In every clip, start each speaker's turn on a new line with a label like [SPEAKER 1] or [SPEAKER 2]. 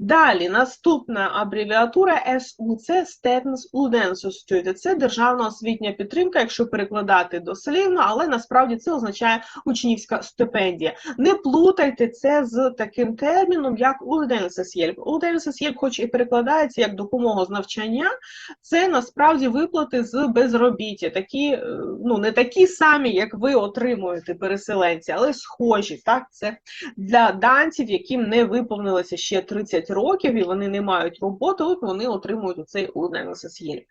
[SPEAKER 1] Далі, наступна абревіатура СУ це Степнс Уденсостюди. Це державна освітня підтримка, якщо перекладати дослівно, але насправді це означає учнівська стипендія. Не плутайте це з таким терміном, як Уденсесєльп. Уденсесєльп, хоч і перекладається як допомога з навчання, це насправді виплати з безробіття. Такі, е, ну не такі самі, як ви отримуєте переселенці, але схожі. Так, це для данців, яким не виповнилося ще 30 років і вони не мають роботи, от вони отримують оцей Уденсесєльп.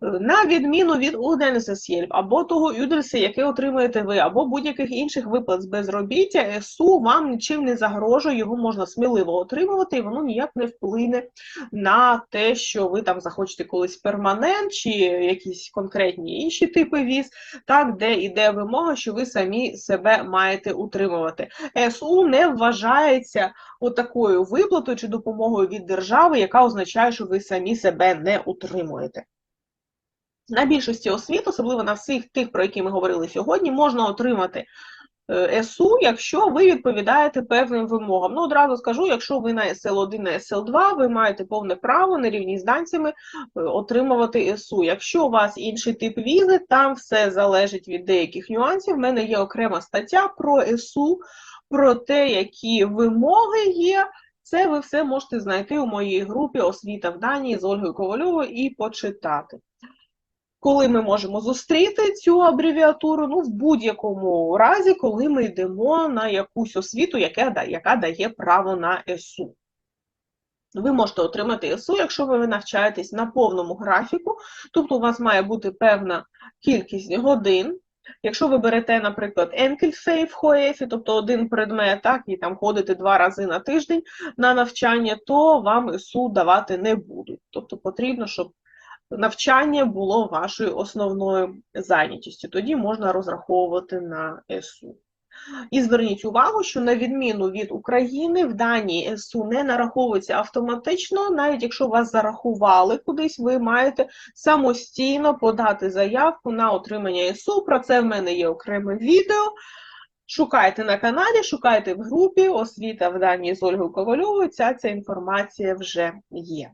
[SPEAKER 1] На відміну від Уденсесєльп або того Юдельса, яке отримуєте ви, або будь-яких інших виплат з безробіття, СУ вам нічим не загрожує, його можна сміливо отримувати, і воно ніяк не вплине на те, що ви там захочете колись перманент чи якісь конкретні інші типи віз, так, де йде вимога, що ви самі себе маєте утримувати. СУ не вважається отакою виплатою чи допомогою від держави, яка означає, що ви самі себе не утримуєте. На більшості освіт, особливо на всіх тих, про які ми говорили сьогодні, можна отримати СУ, якщо ви відповідаєте певним вимогам. Ну, одразу скажу, якщо ви на СЛ1, на СЛ2, ви маєте повне право на рівні з данцями е, отримувати СУ. Якщо у вас інший тип візи, там все залежить від деяких нюансів. У мене є окрема стаття про СУ, про те, які вимоги є. Це ви все можете знайти у моїй групі Освіта в Данії з Ольгою Ковальовою і почитати. Коли ми можемо зустріти цю абревіатуру? Ну, в будь-якому разі, коли ми йдемо на якусь освіту, яка, яка дає право на ЕСУ. Ви можете отримати ЕСУ, якщо ви навчаєтесь на повному графіку, тобто у вас має бути певна кількість годин. Якщо ви берете, наприклад, Енкельфей в ХОЕФі, тобто один предмет, так, і там ходите два рази на тиждень на навчання, то вам ЕСУ давати не будуть. Тобто потрібно, щоб навчання було вашою основною зайнятістю. Тоді можна розраховувати на ЕСУ. І зверніть увагу, що на відміну від України, в Данії СУ не нараховується автоматично, навіть якщо вас зарахували кудись, ви маєте самостійно подати заявку на отримання СУ. Про це в мене є окреме відео. Шукайте на каналі, шукайте в групі Освіта в Данії з Ольгою Ковальовою. Ця, ця інформація вже є.